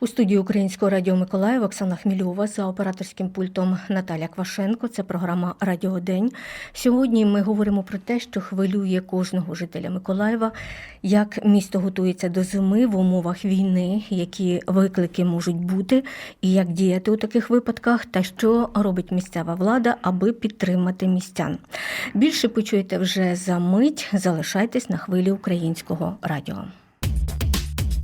У студії Українського радіо Миколаїв Оксана Хмільова за операторським пультом Наталя Квашенко. Це програма Радіо День. Сьогодні ми говоримо про те, що хвилює кожного жителя Миколаєва, як місто готується до зими в умовах війни, які виклики можуть бути, і як діяти у таких випадках, та що робить місцева влада, аби підтримати містян. Більше почуєте вже за мить. Залишайтесь на хвилі українського радіо.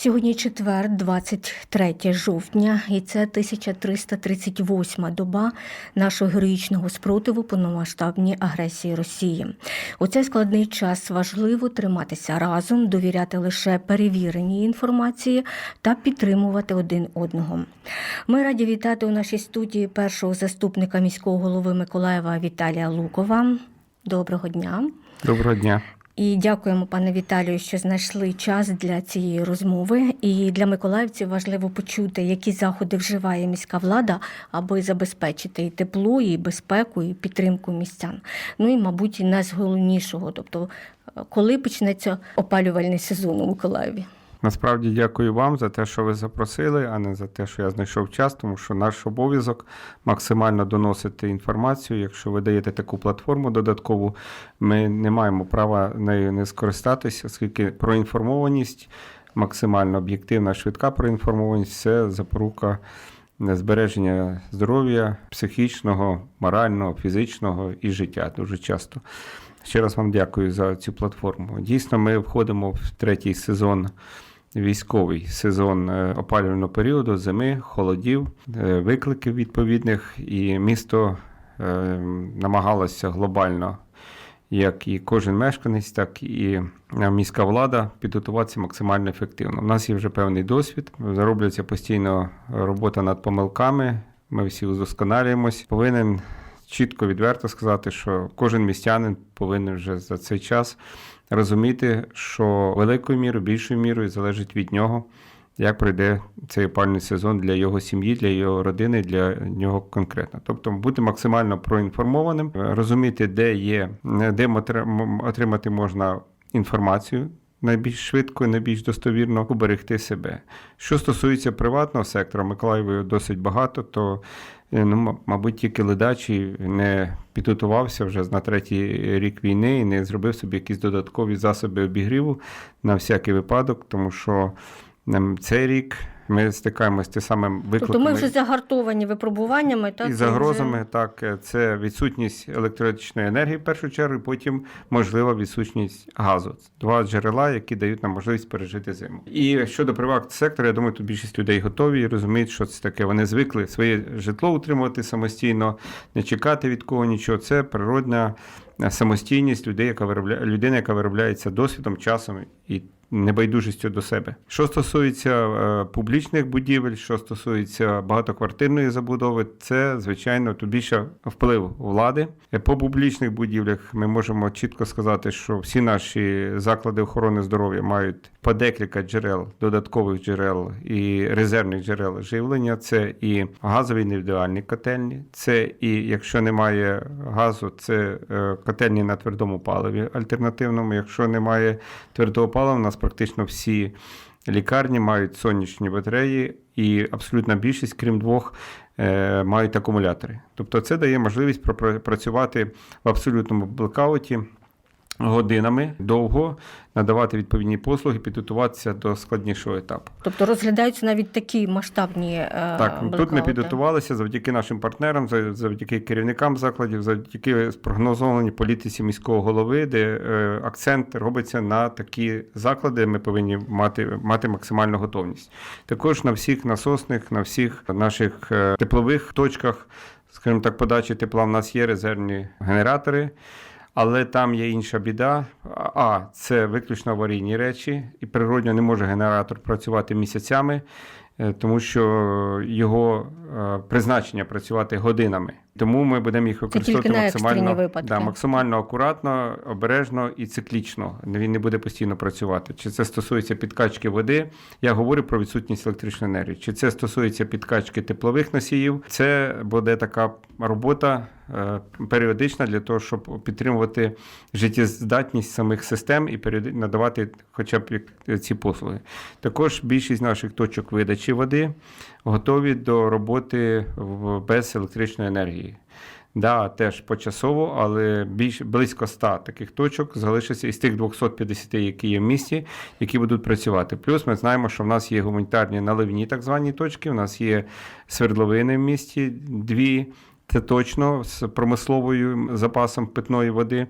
Сьогодні четвер, 23 жовтня, і це 1338 доба нашого героїчного спротиву повномасштабній агресії Росії. У цей складний час важливо триматися разом, довіряти лише перевіреній інформації та підтримувати один одного. Ми раді вітати у нашій студії першого заступника міського голови Миколаєва Віталія Лукова. Доброго дня. Доброго дня. І дякуємо, пане Віталію, що знайшли час для цієї розмови. І для миколаївців важливо почути, які заходи вживає міська влада, аби забезпечити і тепло, і безпеку, і підтримку містян. Ну і, мабуть, найголовнішого, тобто, коли почнеться опалювальний сезон у Миколаєві. Насправді дякую вам за те, що ви запросили, а не за те, що я знайшов час, тому що наш обов'язок максимально доносити інформацію. Якщо ви даєте таку платформу додаткову, ми не маємо права нею не скористатися, оскільки проінформованість, максимально об'єктивна, швидка проінформованість це запорука збереження здоров'я психічного, морального, фізичного і життя дуже часто. Ще раз вам дякую за цю платформу. Дійсно, ми входимо в третій сезон. Військовий сезон е, опалювального періоду, зими, холодів, е, викликів відповідних, і місто е, намагалося глобально, як і кожен мешканець, так і міська влада, підготуватися максимально ефективно. У нас є вже певний досвід, заробляється постійно робота над помилками. Ми всі удосконалюємось. Повинен чітко відверто сказати, що кожен містянин повинен вже за цей час розуміти, що великою мірою, більшою мірою залежить від нього, як пройде цей опальний сезон для його сім'ї, для його родини, для нього конкретно. Тобто бути максимально проінформованим, розуміти, де є, де отримати можна інформацію. Найбільш швидко і найбільш достовірно уберегти себе. Що стосується приватного сектора, Миколаєвою досить багато, то ну, мабуть, тільки ледачі не підготувався вже на третій рік війни і не зробив собі якісь додаткові засоби обігріву на всякий випадок, тому що цей рік. Ми стикаємося з тим самим викликами. Тобто ми вже загартовані випробуваннями так? і загрозами. Вже... Так, це відсутність електричної енергії в першу чергу, потім можлива відсутність газу. Два джерела, які дають нам можливість пережити зиму. І щодо приватного сектору, я думаю, тут більшість людей готові і розуміють, що це таке. Вони звикли своє житло утримувати самостійно, не чекати від кого нічого. Це природна самостійність людей, яка виробляє людина, яка виробляється досвідом, часом і небайдужістю до себе. Що стосується е, публічних будівель, що стосується багатоквартирної забудови, це звичайно тут більше вплив влади. По публічних будівлях ми можемо чітко сказати, що всі наші заклади охорони здоров'я мають по декілька джерел, додаткових джерел і резервних джерел живлення. Це і газові індивідуальні котельні, це і якщо немає газу, це е, котельні на твердому паливі альтернативному. Якщо немає твердого палива, у нас практично всі лікарні мають сонячні батареї, і абсолютна більшість, крім двох, е, мають акумулятори. Тобто це дає можливість працювати в абсолютному блекауті годинами довго надавати відповідні послуги, підготуватися до складнішого етапу. Тобто розглядаються навіть такі масштабні е, так. Блекаути. Тут ми підготувалися завдяки нашим партнерам, завдяки керівникам закладів, завдяки спрогнозованій політиці міського голови, де е, акцент робиться на такі заклади. Ми повинні мати мати максимальну готовність. Також на всіх насосних, на всіх наших е, теплових точках, скажімо так, подачі тепла в нас є резервні генератори. Але там є інша біда. А, це виключно аварійні речі, і природньо не може генератор працювати місяцями. е, тому що його е, призначення працювати годинами. Тому ми будемо їх використовувати максимально, да, максимально акуратно, обережно і циклічно. Він не буде постійно працювати. Чи це стосується підкачки води? Я говорю про відсутність електричної енергії. Чи це стосується підкачки теплових носіїв? Це буде така робота періодична для того, щоб підтримувати життєздатність самих систем і надавати хоча б ці послуги. Також більшість наших точок видачі води готові до роботи без електричної енергії. Да, теж почасово, але більш близько 100 таких точок залишиться із тих 250, які є в місті, які будуть працювати. Плюс ми знаємо, що в нас є гуманітарні наливні так звані точки. У нас є свердловини в місті, дві. Це точно з промисловою запасом питної води.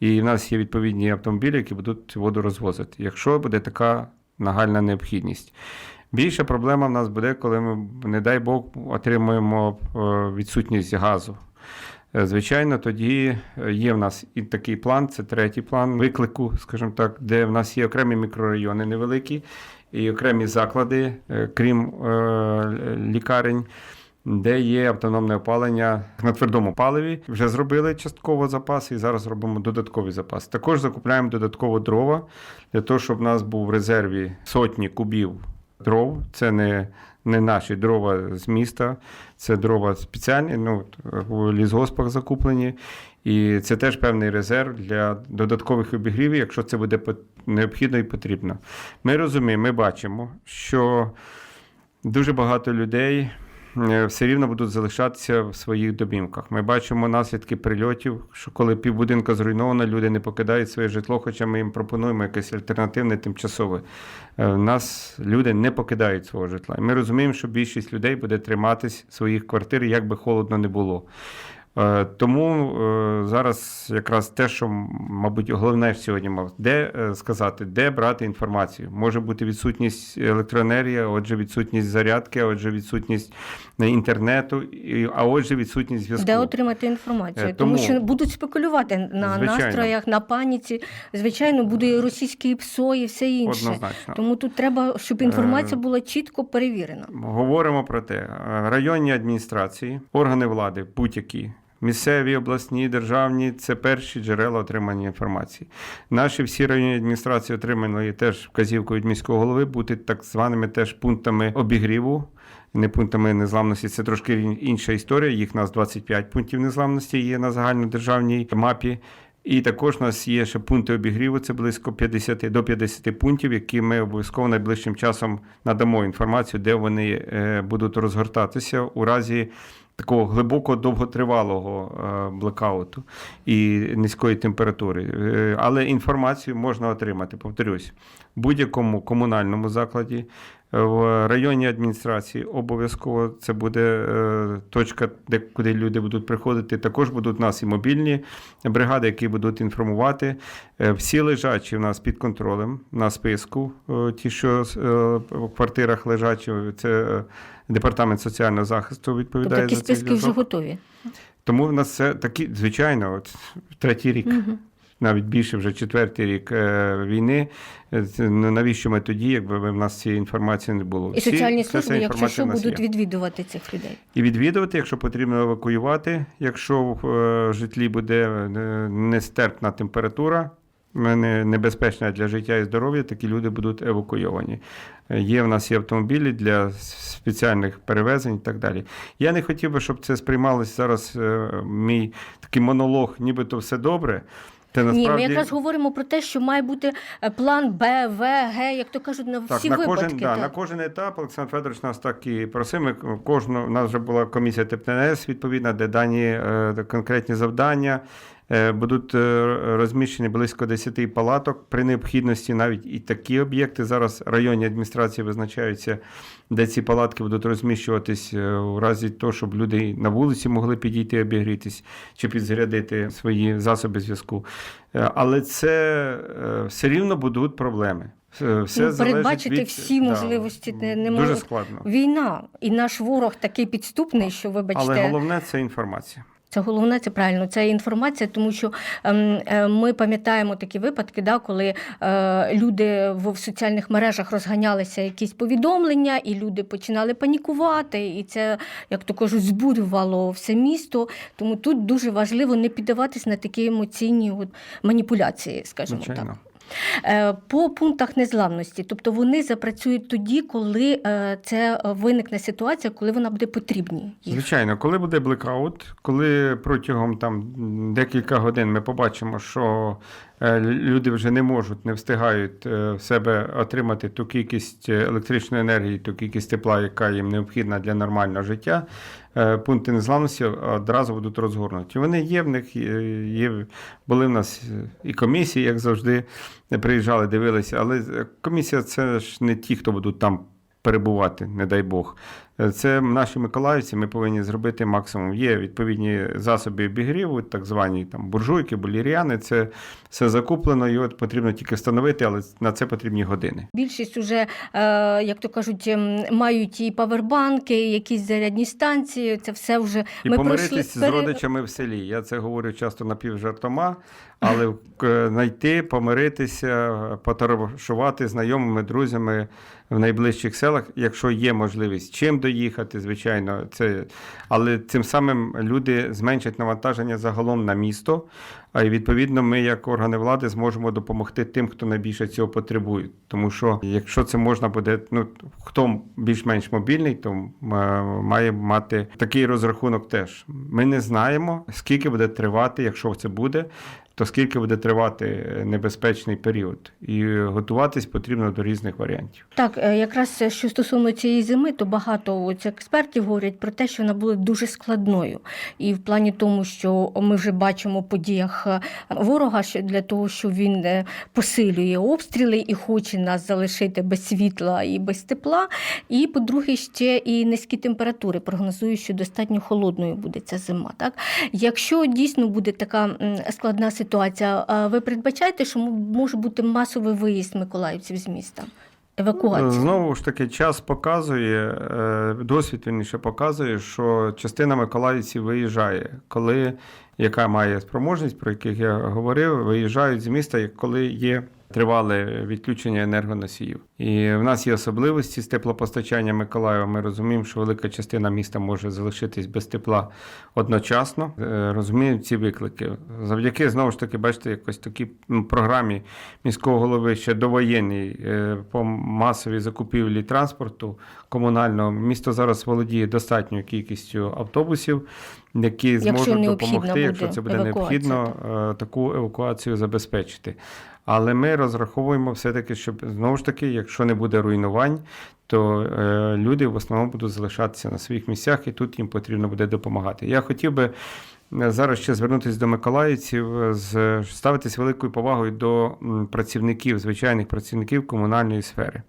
І в нас є відповідні автомобілі, які будуть воду розвозити, якщо буде така нагальна необхідність. Більша проблема в нас буде, коли ми, не дай Бог, отримуємо е, відсутність газу. Е, Звичайно, тоді е, є в нас і такий план, це третій план виклику, скажімо так, де в нас є окремі мікрорайони невеликі і окремі заклади, крім лікарень, де є автономне опалення на твердому паливі. Вже зробили частково запас і зараз робимо додатковий запас. Також закупляємо додатково дрова для того, щоб в нас був в резерві сотні кубів дров. Це не, не наші дрова з міста, це дрова спеціальні, ну, в лісгоспах закуплені. І це теж певний резерв для додаткових обігрівів, якщо це буде необхідно і потрібно. Ми розуміємо, ми бачимо, що дуже багато людей все рівно будуть залишатися в своїх домівках. Ми бачимо наслідки прильотів, що коли півбудинка зруйновано, люди не покидають своє житло, хоча ми їм пропонуємо якесь альтернативне тимчасове. Е, нас люди не покидають свого житла. Ми розуміємо, що більшість людей буде триматись своїх квартир, як би холодно не було. Е, Тому е, зараз якраз те, що, мабуть, головне сьогодні мав, де е, сказати, де брати інформацію. Може бути відсутність електроенергії, отже, відсутність зарядки, отже, відсутність інтернету, а отже, відсутність зв'язку. Де отримати інформацію? Е, тому... тому- що будуть спекулювати на Звичайно. настроях, на паніці. Звичайно, буде і російський ПСО і все інше. Однозначно. Тому тут треба, щоб інформація Е, була чітко перевірена. Говоримо про те, районні адміністрації, органи влади, будь-які. Місцеві, обласні, державні це перші джерела отримання інформації. Наші всі районні адміністрації отримали теж вказівку від міського голови бути так званими теж пунктами обігріву, не пунктами незламності. Це трошки інша історія. Їх нас 25 пунктів незламності є на загальнодержавній мапі. І також у нас є ще пункти обігріву, це близько 50 до 50 пунктів, які ми обов'язково найближчим часом надамо інформацію, де вони е, будуть розгортатися у разі такого глибокого довготривалого е, блекауту і низької температури. Е, Але інформацію можна отримати, повторюсь, в будь-якому комунальному закладі. В районній адміністрації обов'язково це буде е, точка, де куди люди будуть приходити. Також будуть у нас і мобільні бригади, які будуть інформувати. Е, Всі лежачі в нас під контролем на списку. е, Ті, що в квартирах лежачі, це департамент соціального захисту Тобто такі за цей списки вже готові. Тому в нас це такі, звичайно, от третій рік. Навіть більше вже четвертий рік е, війни. Е, ну, навіщо ми тоді, якби в нас цієї інформації не було? І Всі- соціальні служби, якщо що, будуть є. відвідувати цих людей. І відвідувати, якщо потрібно евакуювати, якщо в е, житлі буде нестерпна температура, не- небезпечна для життя і здоров'я, такі люди будуть евакуйовані. Є в нас і автомобілі для спеціальних перевезень і так далі. Я не хотів би, щоб це сприймалось зараз мій такий монолог, нібито все добре. Та Ні, ми якраз говоримо про те, що має бути е, план Б, В, Г, як то кажуть, на Так, всі на випадки. кожен, да, на кожен етап Олександр Федорович нас так і просив. Ми кожну, у нас вже була комісія ТПНС, відповідна, де дані е, конкретні завдання. Е, Будуть е, розміщені близько 10 палаток. При необхідності навіть і такі об'єкти. Зараз районні адміністрації визначаються, де ці палатки будуть розміщуватись е, у разі того, щоб люди на вулиці могли підійти обігрітись чи підзарядити свої засоби зв'язку. Але це все рівно будуть проблеми. Е, Все Ну, передбачити від- всі можливості не- не Дуже складно. Війна, і наш ворог такий підступний, що, вибачте, Але головне це інформація. Це головне, це правильно. Це інформація, тому що ем, е, ми пам'ятаємо такі випадки, да, коли е, люди в, соціальних мережах розганялися якісь повідомлення, і люди починали панікувати, і це, як то кажуть, збурювало все місто. Тому тут дуже важливо не піддаватись на такі емоційні от, маніпуляції, скажімо так. Звичайно. Е, По пунктах незламності, тобто вони запрацюють тоді, коли е, це виникне ситуація, коли вона буде потрібні. їх. Звичайно, коли буде блекаут, коли протягом там декілька годин ми побачимо, що е, люди вже не можуть, не встигають е, в себе отримати ту кількість е, електричної енергії, ту кількість тепла, яка їм необхідна для нормального життя, е, пункти незламності одразу будуть розгорнуті. Вони є в них, є, є були в нас е, і комісії, як завжди, приїжджали, дивилися, але е, комісія це ж не ті, хто будуть там перебувати, не дай Бог. Е, Це наші миколаївці, ми повинні зробити максимум. Є відповідні засоби обігріву, так звані там буржуйки, боліріани. Це все закуплено, і от потрібно тільки встановити, але на це потрібні години. Більшість уже, е, як то кажуть, ем, мають і павербанки, і якісь зарядні станції. Це все вже І ми помиритись пройшли з родичами в селі. Я це говорю часто напівжартома, але е, знайти, помиритися, потарашувати знайомими, друзями в найближчих селах, якщо є можливість чим доїхати, звичайно, це але цим самим люди зменшать навантаження загалом на місто. А і відповідно, ми, як органи влади, зможемо допомогти тим, хто найбільше цього потребує. Тому що якщо це можна буде, ну хто більш-менш мобільний, то е, має мати такий розрахунок теж. Ми не знаємо, скільки буде тривати, якщо це буде, то скільки буде тривати е, небезпечний період. І готуватись потрібно до різних варіантів. Так, е, якраз е, що стосовно цієї зими, то багато експертів говорять про те, що вона була дуже складною. І в плані тому, що ми вже бачимо подіях ворога, що для того, що він посилює обстріли і хоче нас залишити без світла і без тепла. І, по-друге, ще і низькі температури. Прогнозую, що достатньо холодною буде ця зима. Так? Якщо дійсно буде така складна ситуація, а ви передбачаєте, що може бути масовий виїзд миколаївців з міста? Евакуація. Знову ж таки, час показує, досвід він ще показує, що частина миколаївців виїжджає, коли яка має спроможність, про яких я говорив, виїжджають з міста, коли є тривале відключення енергоносіїв. І в нас є особливості з теплопостачання Миколаєва. Ми розуміємо, що велика частина міста може залишитись без тепла одночасно. Е, Розуміємо ці виклики. Завдяки знову ж таки, бачите, якось такій ну, програмі міського голови ще довоєнній е, по масовій закупівлі транспорту комунального. Місто зараз володіє достатньою кількістю автобусів, які зможуть допомогти, якщо це буде евакуація, необхідно, е, таку евакуацію забезпечити. Але ми розраховуємо все-таки, щоб знову ж таки, якщо не буде руйнувань, то е, люди в основному будуть залишатися на своїх місцях, і тут їм потрібно буде допомагати. Я хотів би е, зараз ще звернутися до миколаївців, е, ставитись великою повагою до працівників, звичайних працівників комунальної сфери.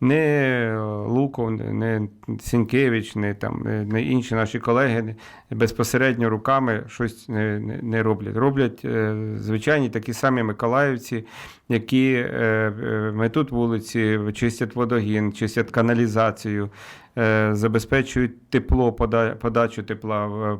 Не Луков, не Сінкевич, не там не- не інші наші колеги безпосередньо руками щось не, не, не роблять. Роблять е, звичайні такі самі миколаївці, які е, е, метуть вулиці, чистять водогін, чистять каналізацію, е, забезпечують тепло, пода- подачу тепла,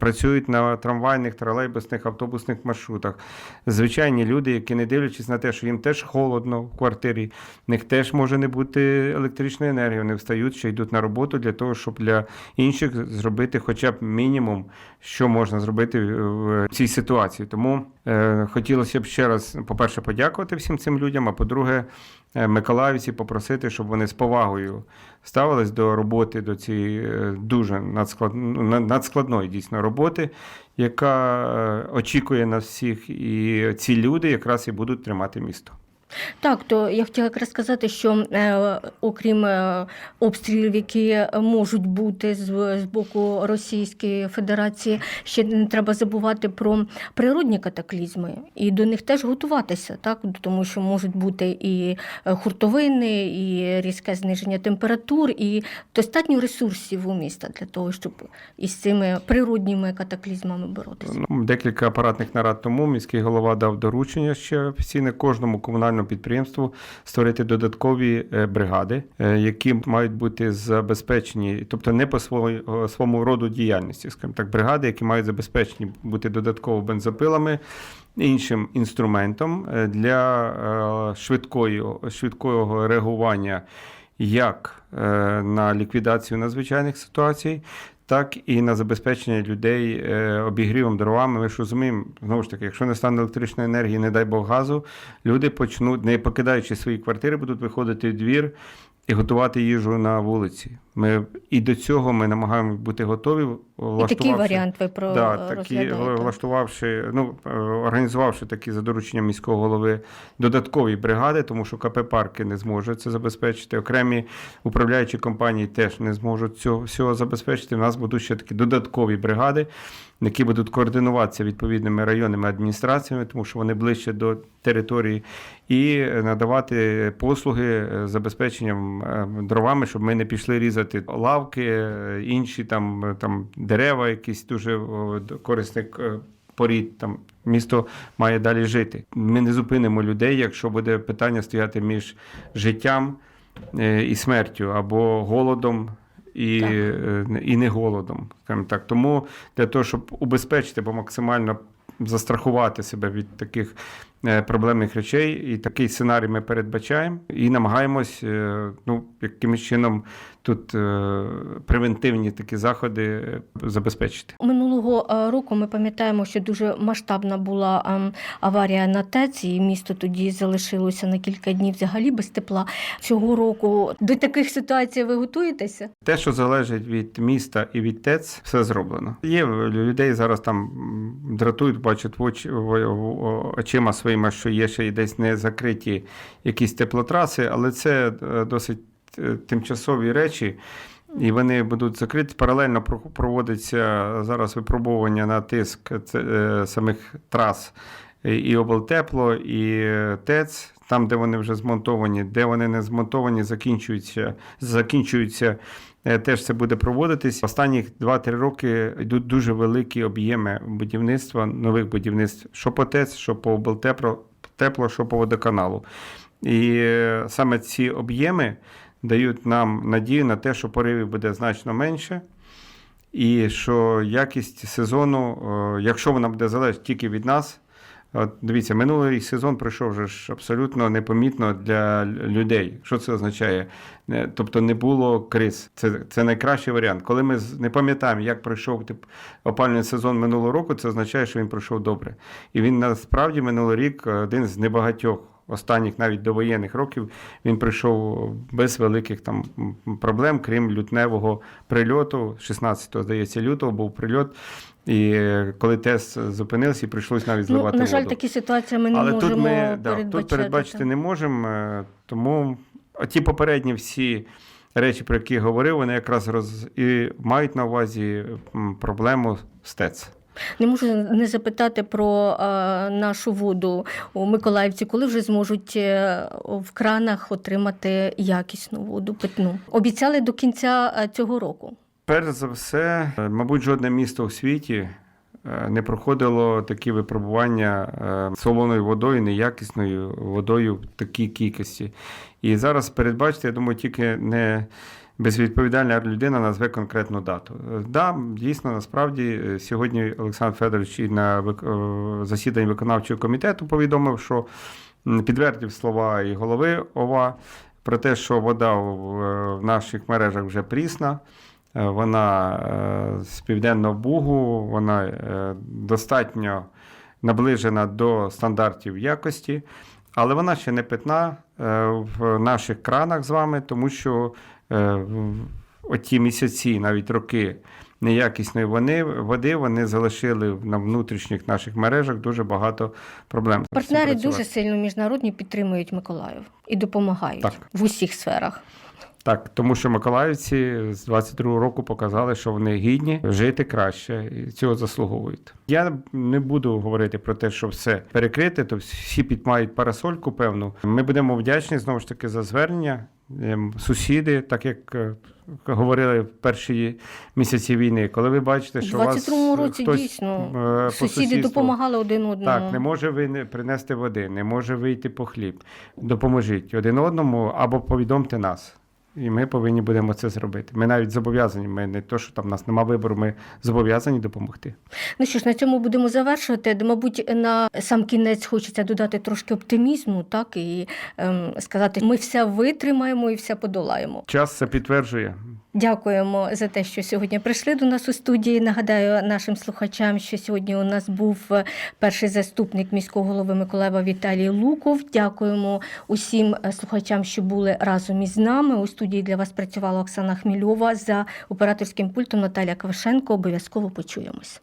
працюють на трамвайних, тролейбусних, автобусних маршрутах. Звичайні люди, які не дивлячись на те, що їм теж холодно в квартирі, в них теж може не бути електричної енергії. Вони встають, ще йдуть на роботу для того, щоб для інших зробити хоча б мінімум, що можна зробити в цій ситуації. Тому хотілося б ще раз, по-перше, подякувати всім цим людям, а по-друге, е, миколаївці попросити, щоб вони з повагою ставились до роботи, до цієї е, дуже надсклад... ну, надскладної дійсно роботи, яка е, очікує нас всіх, і ці люди якраз і будуть тримати місто. Так, то я хотіла якраз сказати, що е, окрім е, обстрілів, які можуть бути з, з боку Російської Федерації, ще не треба забувати про природні катаклізми і до них теж готуватися, так тому що можуть бути і е, хуртовини, і різке зниження температур, і достатньо ресурсів у міста для того, щоб із цими природніми катаклізмами боротися. Ну, Декілька апаратних нарад тому міський голова дав доручення ще офіційне кожному комунальному комунальному підприємству створити додаткові е, бригади, е, які мають бути забезпечені, тобто не по своєму роду діяльності, скажімо так, бригади, які мають забезпечені бути додатково бензопилами. Іншим інструментом е, для швидкої, швидкого реагування як на ліквідацію надзвичайних ситуацій, так і на забезпечення людей е, обігрівом дровами. Ми ж розуміємо, знову ж таки, якщо не стане електричної енергії, не дай Бог газу, люди почнуть, не покидаючи свої квартири, будуть виходити в двір і готувати їжу на вулиці. Ми і до цього ми намагаємося бути готові. І такий варіант ви про Да, такі влаштувавши, ну організувавши такі за дорученням міського голови додаткові бригади, тому що КП парки не зможуть це забезпечити. Окремі управляючі компанії теж не зможуть цього всього забезпечити. У нас будуть ще такі додаткові бригади, які будуть координуватися відповідними районними адміністраціями, тому що вони ближче до території, і надавати послуги е, забезпеченням е, дровами, щоб ми не пішли різати лавки, е, інші там, там дерева, якісь дуже корисних е, порід. Там місто має далі жити. Ми не зупинимо людей, якщо буде питання стояти між життям е, і смертю або голодом. І, Так. е, і не голодом, так. Тому для того, щоб убезпечити, бо максимально застрахувати себе від таких проблемних речей, і такий сценарій ми передбачаємо і намагаємось е, ну, якимось чином тут е, превентивні такі заходи е, забезпечити. Минулого е, року ми пам'ятаємо, що дуже масштабна була ем, аварія на ТЕЦ, і місто тоді залишилося на кілька днів взагалі без тепла. Цього року до таких ситуацій ви готуєтеся? Те, що залежить від міста і від ТЕЦ, все зроблено. Є людей зараз там дратують, бачать в очі в- очима своїми, що є ще десь не закриті якісь теплотраси, але це е, досить е, тимчасові речі. І вони будуть закриті. Паралельно проводиться зараз випробування на тиск е, самих трас і- облтепло, і ТЕЦ, там, де вони вже змонтовані, де вони не змонтовані, закінчуються, закінчуються. Е, Теж це буде проводитись. Останніх 2-3 роки йдуть дуже великі об'єми будівництва, нових будівництв, що по ТЕЦ, що по облтепло, тепло, що по водоканалу. І е, саме ці об'єми дають нам надію на те, що поривів буде значно менше. І що якість сезону, е, якщо вона буде залежати тільки від нас, от дивіться, минулий сезон пройшов вже ж абсолютно непомітно для людей. Що це означає? Тобто не було криз. Це, це найкращий варіант. Коли ми не пам'ятаємо, як пройшов тип, опалювальний сезон минулого року, це означає, що він пройшов добре. І він насправді минулий рік один з небагатьох. Останніх навіть довоєнних років він прийшов без великих там проблем, крім лютневого прильоту. 16 здається, лютого був прильот. І коли тест зупинився, і прийшлось навіть Ну, зливати на жаль, воду. такі ситуації ми не Але можемо тут ми да, тут передбачити не можемо. е, Тому ті попередні всі речі, про які я говорив, вони якраз роз і мають на увазі проблему з ТЕЦ. Не можу не запитати про е, нашу воду у Миколаївці, коли вже зможуть е, в кранах отримати якісну воду питну. Обіцяли до кінця цього року. Перш за все, е, мабуть, жодне місто у світі е, не проходило такі випробування е, солоною водою, неякісною водою в такій кількості. І зараз передбачте, я думаю, тільки не безвідповідальна людина назве конкретну дату. Да, дійсно, насправді сьогодні Олександр Федорович і на засіданні виконавчого комітету повідомив, що підтвердив слова і голови ОВА про те, що вода в наших мережах вже прісна. Е, Вона е, з південного бугу, вона е, достатньо наближена до стандартів якості, але вона ще не питна в наших кранах з вами, тому що оті місяці, навіть роки неякісної води вони залишили на внутрішніх наших мережах дуже багато проблем. Партнери дуже сильно міжнародні підтримують Миколаїв і допомагають Так. в усіх сферах. Так, тому що миколаївці з 22-го року показали, що вони гідні жити краще і цього заслуговують. Я не буду говорити про те, що все перекрите, то всі підмають парасольку певну. Ми будемо вдячні знову ж таки за звернення. ем, сусіди, так як е, говорили в перші місяці війни. Коли ви бачите, що у вас році хтось, дійсно е, по сусіди сусідству- допомагали один одному. Так, не може ви не принести води, не може вийти по хліб. Допоможіть один одному або повідомте нас. І ми повинні будемо це зробити. Ми навіть зобов'язані. Ми не то, що там нас нема вибору, ми зобов'язані допомогти. Ну що ж, на цьому будемо завершувати. Мабуть, на сам кінець хочеться додати трошки оптимізму, так і ем, сказати, ми все витримаємо і все подолаємо. Час це підтверджує. Дякуємо за те, що сьогодні прийшли до нас у студії. Нагадаю нашим слухачам, що сьогодні у нас був е, перший заступник міського голови Миколаєва Віталій Луков. Дякуємо усім е, слухачам, що були разом із нами. У студії для вас працювала Оксана Хмільова за операторським пультом Наталя Квашенко. Обов'язково почуємось.